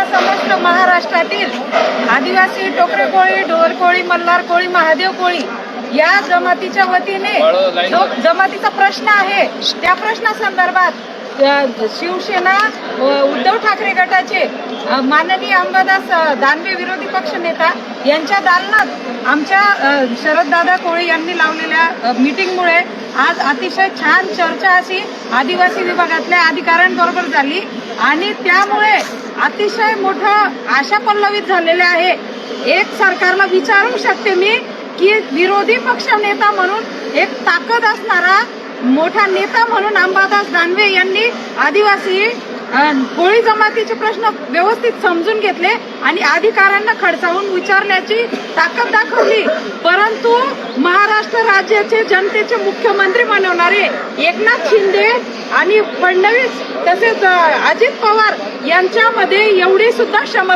आता समस्त महाराष्ट्रातील आदिवासी टोकरे कोळी ढोर कोळी मल्हार कोळी महादेव कोळी या जमातीच्या वतीने जो जमातीचा प्रश्न आहे त्या प्रश्नासंदर्भात शिवसेना उद्धव ठाकरे गटाचे माननीय अंबादास दानवे विरोधी पक्ष नेता यांच्या दालनात आमच्या शरददादा कोळी यांनी लावलेल्या मीटिंगमुळे आज अतिशय छान चर्चा अशी आदिवासी विभागातल्या अधिकाऱ्यांबरोबर झाली. आणि त्यामुळे अतिशय मोठं आशा पल्लवित झालेले आहे. एक सरकारला विचारू शकते मी की विरोधी पक्ष नेता म्हणून एक ताकद असणारा मोठा नेता म्हणून अंबादास दानवे यांनी आदिवासी कोळी जमातीचे प्रश्न व्यवस्थित समजून घेतले आणि अधिकाऱ्यांना खडसावून विचारण्याची ताकद दाखवली. परंतु महाराष्ट्र राज्याचे जनतेचे मुख्यमंत्री बनवणारे एकनाथ शिंदे आणि फडणवीस तसेच अजित पवार यांच्यामध्ये एवढी सुद्धा क्षमता